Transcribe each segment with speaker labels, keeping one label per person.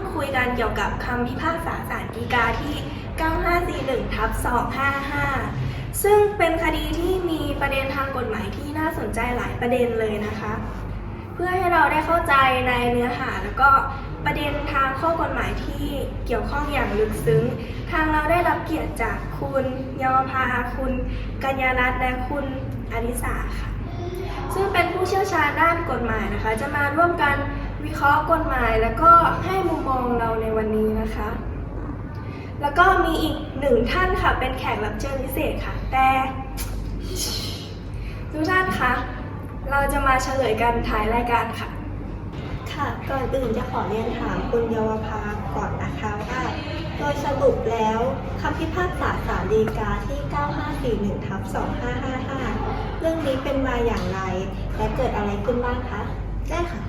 Speaker 1: ดคุยกันเกี่ยวกับคำพิพากษาศาลฎีกาที่ 9541ทับ255 ซึ่งเป็นคดีที่มีประเด็นทางกฎหมายที่น่าสนใจหลายประเด็นเลยนะคะ เพื่อให้เราได้เข้าใจในเนื้อหาแล้วก็ประเด็นทางข้อกฎหมายที่เกี่ยวข้องอย่างลึกซึ้ง ทางเราได้รับเกียรติจากคุณเยาวภาคุณ กัญญารัตน์และคุณอนิสาค่ะ ซึ่งเป็นผู้เชี่ยวชาญด้านกฎหมายนะคะ จะมาร่วมกัน วิเคราะห์กฎหมายแล้วก็ให้มุมมองเราในวันนี้นะคะ แล้วก็มีอีกหนึ่งท่านค่ะเป็นแขกรับเชิญพิเศษค่ะ แต่ทุกท่านคะเราจะมาเฉลยกันท้ายรายการค่ะ
Speaker 2: ค่ะ ก่อนอื่นจะขอเรียนถามคุณเยาวภาก่อนนะคะว่าโดยสรุปแล้วคำพิพากษาศาลฎีกาที่ 9541ทับ2555 เรื่องนี้เป็นมาอย่างไร และเกิดอะไรขึ้นบ้างคะ ได้ค่ะ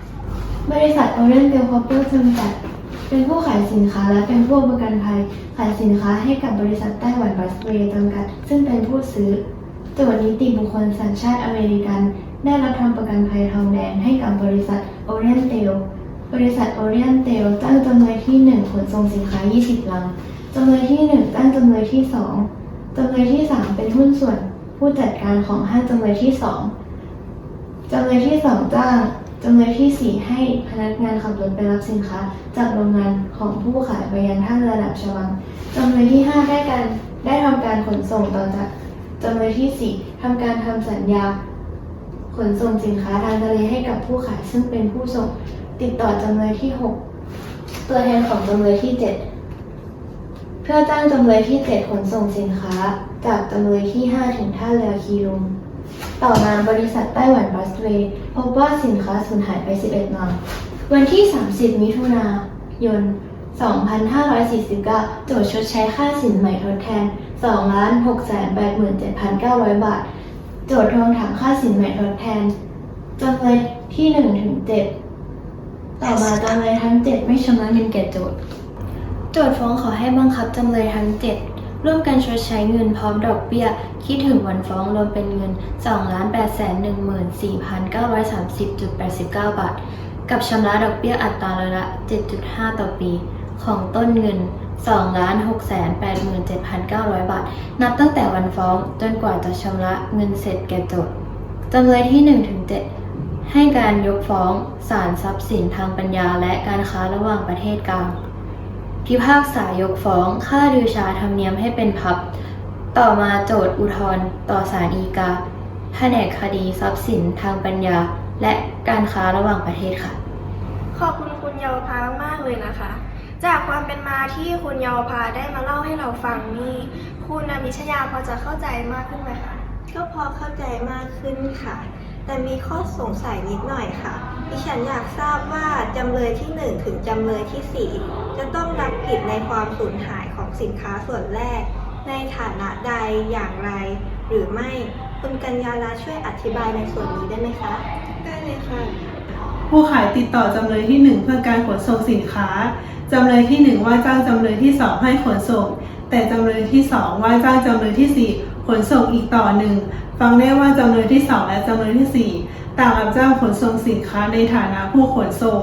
Speaker 3: บริษัท Orient b e l c o p e r จำกัด เป็นผู้ขายสินค้าและเป็นผู้ประกันภัย ขายสินค้าให้กับบริษัทไต้หวันบัสเวย์จำกัด ซึ่งเป็นผู้ซื้อโจทย์นิติบุคคลสัญชาติอเมริกัน ได้รับทำประกันภัยทองแดงให้กับบริษัท Orient t a l บริษัท Orient t a l ตั้งจำเลยที่ 1 ขนส่งสินค้า 20 ลังจำเลยที่ 1 ตั้งจำเลยที่ 2จำเลยที่ 3 เป็นหุ้นส่วนผู้จัดการของห้างจำเลยที่ 2จำเลยที่สองจ้าง จำเลยที่สี่ให้พนักงานขับรถไปรับสินค้า จากโรงงานของผู้ขายไปยังท่าเรือหลับชวังจำเลยที่ห้าได้การได้ทำการขนส่งต่อจากจำเลยที่สี่ทำการทำสัญญา ขนส่งสินค้าทางทะเลให้กับผู้ขาย ซึ่งเป็นผู้ส่งติดต่อจำเลยที่หกตัวแทนของจำเลยที่เจ็ดเพื่อจ้างจำเลยที่เจ็ดขนส่งสินค้า จากจำเลยที่ห้าถึงท่าเรือคีรุง ต่อมาบริษัทไต้หวันบัสเวย์พบว่าสินค้าสูญหายไป 11ลำวันที่ 30 มิถุนายน 2549 โจทย์ชดใช้ค่าสินใหม่ทดแทน2,687,900 บาท โจทย์ทวงถามค่าสินใหม่ทดแทนจำเลยที่1ถึง7ต่อมาจำเลยทั้ง 7 ไม่ชำระเงินแก่โจทย์ โจทย์ฟ้องขอให้บังคับจำเลยทั้ง 7 ร่วมกันชดใช้เงินพร้อมดอกเบี้ย คิดถึงวันฟ้องรวมเป็นเงิน 2,814,930.89 บาท กับชำระดอกเบี้ยอัตราละ 7.5 ต่อปี ของต้นเงิน 2,687,900 บาท นับตั้งแต่วันฟ้องจนกว่าจะชำระเงินเสร็จแก่โจทย์จำเลยที่ 1-7ให้การยกฟ้องศาลทรัพย์สินทางปัญญาและการค้าระหว่างประเทศกลาง พิพากษายกฟ้อง ค่าดือชาธรรมเนียมให้เป็นพับ ต่อมาโจทย์อุทธรณ์ต่อศาลฎีกาแผนกคดีทรัพย์สินทางปัญญา และการค้าระหว่างประเทศค่ะ
Speaker 1: ขอบคุณคุณเยาวภามากๆเลยนะคะ จากความเป็นมาที่คุณเยาวภาได้มาเล่าให้เราฟังนี่ คุณอภิชยาพอจะเข้าใจมากขึ้นไหมคะ
Speaker 2: ก็พอเข้าใจมากขึ้นค่ะ แต่มีข้อสงสัยนิดหน่อยค่ะ ดิฉันอยากทราบว่าจำเลยที่ 1 ถึงจำเลยที่4 จะต้องรับผิดในความสูญหายของสินค้าส่วนแรก ในฐานะใดอย่างไร หรือไม่คุณกัญญาลาช่วยอธิบายในส่วนนี้ได้ไหมคะ
Speaker 1: ได้เลยค่ะ
Speaker 4: ผู้ขายติดต่อจำเลยที่ 1 เพื่อการขนส่งสินค้า จำเลยที่ 1 ว่าจ้างจำเลยที่ 2 ให้ขนส่ง แต่จำเลยที่ 2 ว่าจ้างจำเลยที่ 4 ขนส่งอีกต่อหนึ่งฟังได้ว่าจำเลยที่ 2 และจำเลยที่ 4 ต่างรับจ้างขนส่งสินค้าในฐานะผู้ขนส่ง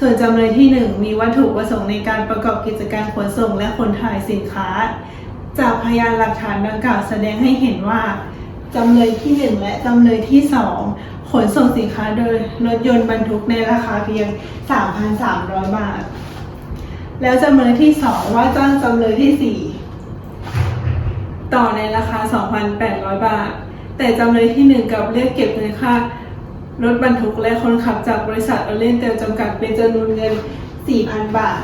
Speaker 4: ส่วนจำเลยที่ 1 มีวัตถุประสงค์ในการประกอบกิจการขนส่งและขนถ่ายสินค้า จากพยานหลักฐานดังกล่าวแสดงให้เห็นว่าจำเลยที่ 1 และจำเลยที่ 2 ขนส่งสินค้าโดยรถยนต์บรรทุกในราคาเพียง 3,300 บาท แล้วจำเลยที่ 2 ว่าจ้างจำเลยที่ 4 ต่อในราคา 2,800 บาท แต่จำเลยที่ 1 กับเรียกเก็บเงินค่า รถบรรทุกและคนขับจากบริษัทอเลนเตลจำกัดเป็นจำนวนเงิน 4,000 บาท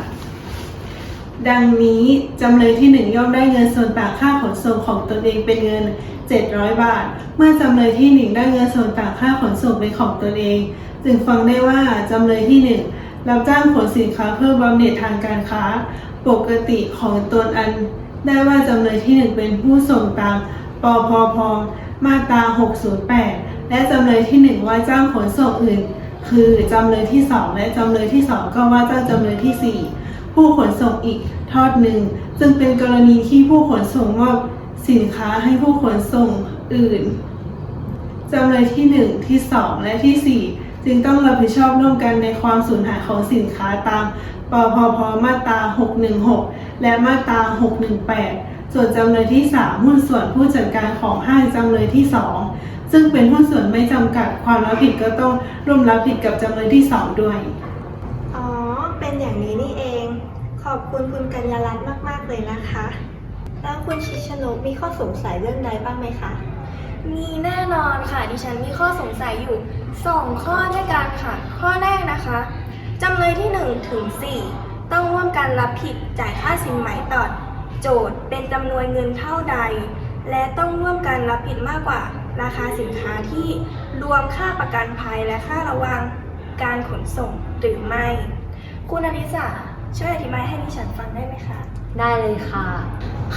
Speaker 4: ดังนี้จำเลยที่ 1 ย่อมได้เงินส่วนต่างค่าขนส่งของตนเองเป็นเงิน 700 บาท เมื่อจำเลยที่ 1 ได้เงินส่วนต่างค่าขนส่งเป็นของตนเอง จึงฟังได้ว่าจำเลยที่ 1 รับจ้างขนสินค้าเพื่อบำเหน็จทางการค้า ปกติของตนอัน ได้ว่าจำเลยที่ 1 เป็นผู้ส่งตามปพพ มาตรา 608 และจำเลยที่ 1 ว่าจ้างขนส่งอื่น คือจำเลยที่ 2 และจำเลยที่ 2 ก็ว่าจ้างจำเลยที่ 4 ผู้ขนส่งอีกทอดหนึ่งซึ่งเป็นกรณีที่ผู้ขนส่งมอบสินค้าให้ผู้ขนส่งอื่นจำเลยที่ 1 ที่ 2 และที่ 4 จึงต้องรับผิดชอบร่วมกันในความสูญหายของสินค้าตามปพพมาตรา 616 และมาตรา 618 ส่วนจำเลยที่ 3 หุ้นส่วนผู้จัดการของห้างจำเลยที่ 2 ซึ่งเป็นหุ้นส่วนไม่จำกัดความรับผิดก็ต้องร่วมรับผิดกับจำเลยที่ 2 ด้วย
Speaker 2: อ๋อ เป็นอย่างนี้นี่เอง ขอบคุณคุณกัญญารัตน์มาก ๆ เลยนะคะ แล้วคุณชิชนกมีข้อสงสัยเรื่องใดบ้างไหมคะ
Speaker 1: มีแน่นอนค่ะ ดิฉันมีข้อสงสัยอยู่ 2 ข้อด้วยกันค่ะ ข้อแรกนะคะจำเลยที่ 1 ถึง 4 ต้องร่วมกันรับผิดจ่ายค่าสินไหมต่อ โจทย์เป็นจำนวนเงินเท่าใด และต้องร่วมกันรับผิดมากกว่าราคาสินค้าที่รวมค่าประกันภัยและค่าระวังการขนส่งหรือไม่ คุณอนิสาช่วยอธิบายให้ดิฉันฟังได้ไหมคะ
Speaker 5: ได้เลยค่ะ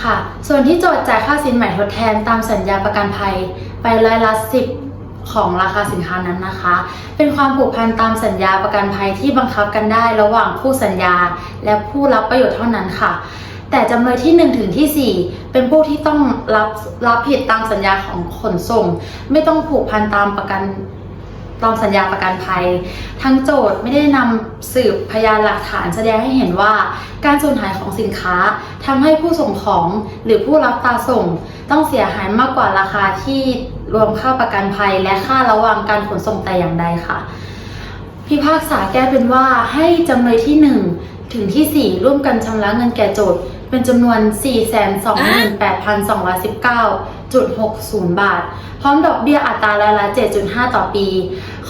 Speaker 5: ค่ะ ส่วนที่โจทย์จ่ายค่าสินใหม่ทดแทนตามสัญญาประกันภัยไปร้อยละสิบของราคาสินค้านั้นนะคะ เป็นความผูกพันตามสัญญาประกันภัยที่บังคับกันได้ระหว่างผู้สัญญา และผู้รับประโยชน์เท่านั้นค่ะ แต่จำเลยที่ 1 ถึงทีสี่ 4 เป็นผู้ที่ต้องรับรับผิดตามสัญญาของขนส่ง ไม่ต้องผูกพันตามประกันตามสัญญาประกันภัย ทั้งโจทย์ไม่ได้นำสืบพยานหลักฐานแสดงให้เห็นว่า การสูญหายของสินค้าทำให้ผู้ส่งของหรือผู้รับตาส่ง ต้องเสียหายมากกว่าราคาที่รวมค่าประกันภัย และค่าระวังการขนส่งแต่อย่างใดค่ะพิพากษาแก้เป็นว่าให้จำเลยที่ 1 ถึงที่ 4 ร่วมกันชำระเงินแก่โจทย์ เป็นจำนวน 428,219.60 บาท พร้อมดอกเบี้ยอัตราร้อยละ 7.5 ต่อปี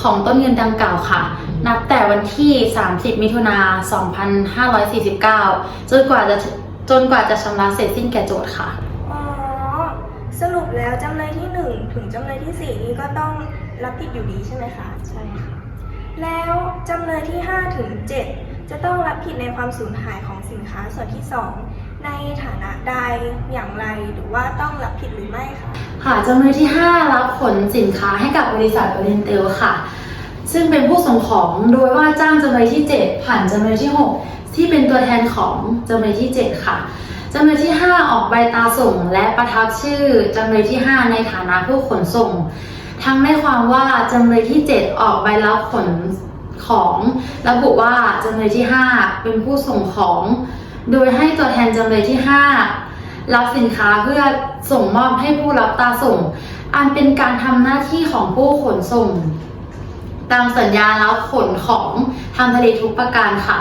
Speaker 5: ของต้นเงินดังกล่าวค่ะ นับแต่วันที่ 30 มิถุนา2549 จนกว่าจะจนกว่าจะชำระเสร็จสิ้นแก่โจทย์ค่ะ
Speaker 1: อ๋อ สรุปแล้วจำเลยที่ 1 ถึงจำเลยที่ 4 นี้ก็ต้องรับผิดอยู่ดีใช่ไหมคะ
Speaker 2: ใช่ค่ะ
Speaker 1: แล้วจำเลยที่ 5 ถึง 7 จะต้องรับผิดในความสูญหายของสินค้าส่วนที่ 2 ในฐานะใดอย่างไรหรือว่าต้องรับผิดหรือไม่คะ
Speaker 5: ค่ะจำเลยที่ 5 รับขนสินค้าให้กับบริษัทโอเรนเตลค่ะ ซึ่งเป็นผู้ส่งของโดยว่าจ้างจำเลยที่ 7 ผ่านจำเลยที่ 6 ที่เป็นตัวแทนของจำเลยที่ 7 ค่ะจำเลยที่ 5 ออกใบตาส่งและประทับชื่อจำเลยที่ 5 ในฐานะผู้ขนส่ง ทั้งในความว่าจำเลยที่ 7 ออกใบรับขนของระบุว่าจำเลยที่ 5 เป็นผู้ส่งของ โดยให้ตัวแทนจำเลยที่ 5 รับสินค้าเพื่อส่งมอบให้ผู้รับตาส่ง อันเป็นการทำหน้าที่ของผู้ขนส่ง ตามสัญญารับขนของทางทะเลทุกประการค่ะ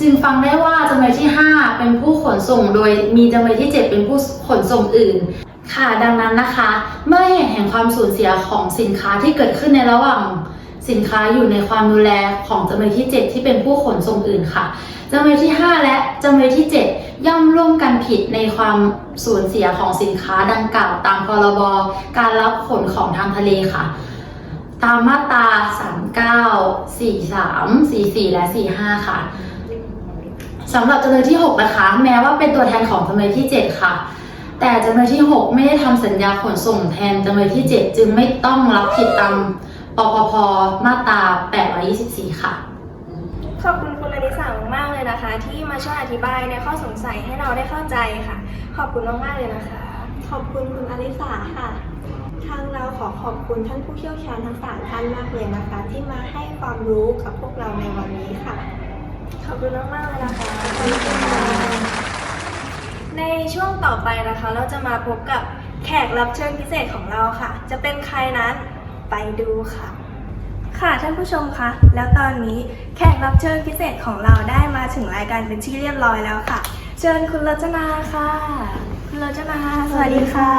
Speaker 5: จึงฟังได้ว่าจำเลยที่ 5 เป็นผู้ขนส่ง โดยมีจำเลยที่ 7 เป็นผู้ขนส่งอื่นค่ะดังนั้นนะคะ เมื่อเหตุแห่งความสูญเสียของสินค้าที่เกิดขึ้นในระหว่าง สินค้าอยู่ในความดูแลของจำเลยที่ 7 ที่เป็นผู้ขนส่งอื่นค่ะจำเลยที่ 5 และจำเลยที่ 7 ย่อมร่วมกันผิดในความสูญเสียของสินค้าดังกล่าว ตามพรบการรับขนของทางทะเลค่ะ ตามมาตรา 39 43 44 และ 45 ค่ะสำหรับจำเลยที่ 6 นะคะ แม้ว่าเป็นตัวแทนของจำเลยที่ 7 ค่ะ แต่จำเลยที่ 6 ไม่ได้ทำสัญญาขนส่งแทนจำเลยที่ 7 จึงไม่ต้องรับผิดตาม ปปพมาตรา 824 ค่ะ
Speaker 1: ขอบคุณคุณอนิสามากๆเลยนะคะ ที่มาช่วยอธิบายในข้อสงสัยให้เราได้เข้าใจค่ะ ขอบคุณมากๆเลยนะคะ
Speaker 2: ขอบคุณคุณอลิสาค่ะ ทางเราขอขอบคุณท่านผู้เชี่ยวชาญทั้งสามท่านมากเลยนะคะ ที่มาให้ความรู้กับพวกเราในวันนี้ค่ะ
Speaker 1: ขอบคุณมากๆเลยนะคะในช่วงต่อไปนะคะ เราจะมาพบกับแขกรับเชิญพิเศษของเราค่ะ จะเป็นใครนั้น ไปดูค่ะ ค่ะท่านผู้ชมคะ แล้วตอนนี้แขกรับเชิญพิเศษของเราได้มาถึงรายการเป็นที่เรียบร้อยแล้วค่ะ เชิญคุณรจนาค่ะ คุณรจนา สวัสดีค่ะ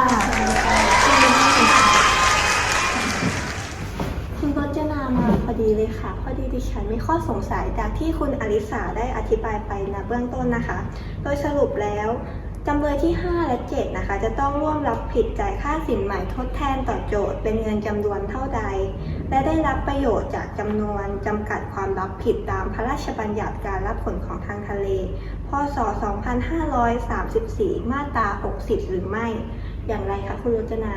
Speaker 2: คุณรจนามาพอดีเลยค่ะ พอดีดิฉันมีข้อสงสัยจากที่คุณอลิสาได้อธิบายไปนะเบื้องต้นนะคะ โดยสรุปแล้ว จำเลยที่ 5 และ 7 นะคะ จะต้องร่วมรับผิดจ่ายค่าสินใหม่ทดแทนต่อโจทย์เป็นเงินจำนวนเท่าใด และได้รับประโยชน์จากจำนวนจำกัดความรับผิดตามพระราชบัญญัติการรับผลของทางทะเล พศ 2534 มาตรา 60 หรือไม่ อย่างไรคะคุณรจนา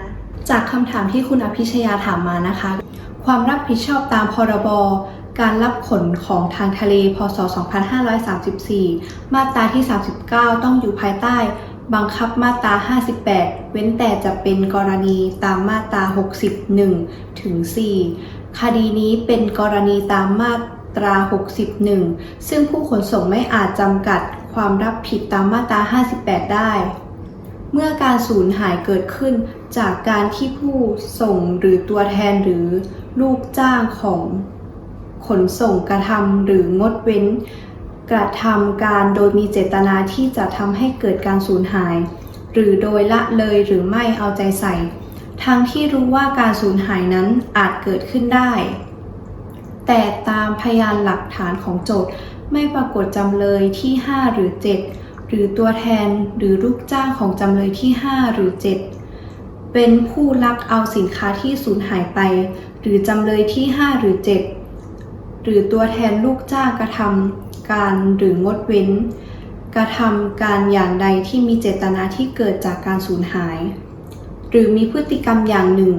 Speaker 6: จากคำถามที่คุณอภิชยาถามมานะคะ ความรับผิดชอบตามพรบ การรับขนของทางทะเล พศ 2534 มาตราที่ 39 ต้องอยู่ภายใต้ บังคับมาตรา 58 เว้นแต่จะเป็นกรณีตามมาตรา 61 ถึง 4 คดีนี้เป็นกรณีตามมาตรา 61 ซึ่งผู้ขนส่งไม่อาจจำกัดความรับผิดตามมาตรา 58 ได้ เมื่อการสูญหายเกิดขึ้นจากการที่ผู้ส่งหรือตัวแทนหรือลูกจ้างของ ขนส่งกระทำหรืองดเว้น กระทำการโดยมีเจตนาที่จะทำให้เกิดการสูญหาย หรือโดยละเลยหรือไม่เอาใจใส่ ทั้งที่รู้ว่าการสูญหายนั้นอาจเกิดขึ้นได้ แต่ตามพยานหลักฐานของโจทย์ไม่ปรากฏจำเลยที่ 5 หรือ 7 หรือตัวแทนหรือลูกจ้างของจำเลยที่ 5 หรือ 7 เป็นผู้ลักเอาสินค้าที่สูญหายไป หรือจำเลยที่ 5 หรือ 7 หรือตัวแทนลูกจ้างกระทำการหรืองดเว้น กระทำการอย่างใดที่มีเจตนาที่เกิดจากการสูญหาย หรือมีพฤติกรรมอย่างหนึ่ง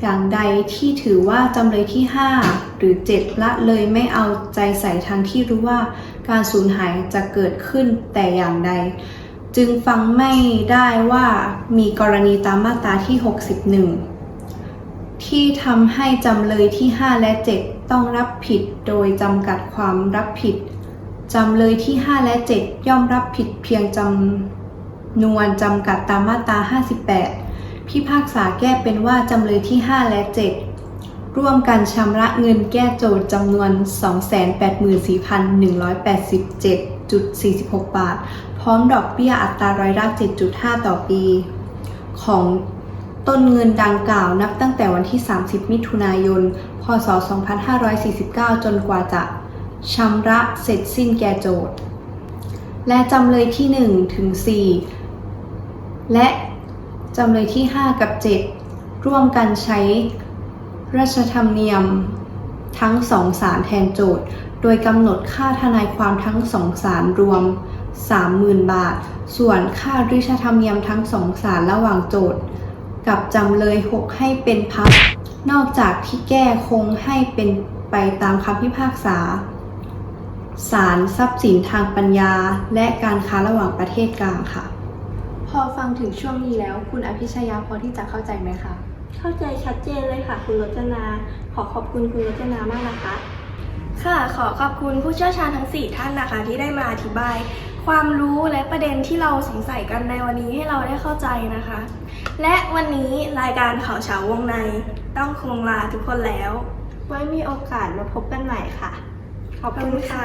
Speaker 6: อย่างใดที่ถือว่าจำเลยที่ 5 หรือ 7 ละเลยไม่เอาใจใส่ทั้งที่รู้ว่าการสูญหายจะเกิดขึ้นแต่อย่างใด จึงฟังไม่ได้ว่ามีกรณีตามมาตราที่ 61 ที่ทำให้จำเลยที่ 5 และ 7 ต้องรับผิดโดยจำกัดความรับผิดจำเลยที่ 5 และ 7 ย่อมรับผิดเพียงจำนวนจำกัดตามมาตรา 58 พิพากษาแก้เป็นว่าจำเลยที่ 5 และ 7 ร่วมกันชำระเงินแก้โจทย์จำนวน 284,187.46 บาท พร้อมดอกเบี้ยอัตราร้อยละ 7.5 ต่อปี ของต้นเงินดังกล่าวนับตั้งแต่วันที่ 30 มิถุนายน พศ 2549 จนกว่าจะชำระเสร็จสิ้นแก่โจทย์ และจำเลยที่ 1 ถึง 4 และจำเลยที่ 5 กับ 7 ร่วมกันใช้ราชธรรมเนียมทั้งสองศาลแทนโจทย์ โดยกำหนดค่าทนายความทั้งสองศาลรวม 30,000 บาท ส่วนค่าริชธรรมเนียมทั้งสองศาลระหว่างโจทย์ กับจำเลย 6 ให้เป็นพัก นอกจากที่แก้คงให้เป็นไปตามคำพิพากษาศาลทรัพย์สินทางปัญญา และการค้าระหว่างประเทศกลางค่ะ พอฟังถึงช่วงนี้แล้วคุณอภิชยาพอที่จะเข้าใจไหมคะ
Speaker 2: เข้าใจชัดเจนเลยค่ะ คุณรจนา ขอขอบคุณคุณรจนามากนะคะ
Speaker 1: ค่ะ ขอขอบคุณผู้เชี่ยวชาญทั้ง 4 ท่านนะคะที่ได้มาอธิบาย ความรู้และประเด็นที่เราสงสัยกันในวันนี้ให้เราได้เข้าใจนะคะ และวันนี้รายการข่าวเช้าวงในต้องคงลาทุกคนแล้ว
Speaker 2: ไว้มีโอกาสมาพบกันใหม่ค่ะ ขอบคุ
Speaker 1: ณ
Speaker 2: ค่ะ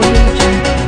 Speaker 1: ค่ะ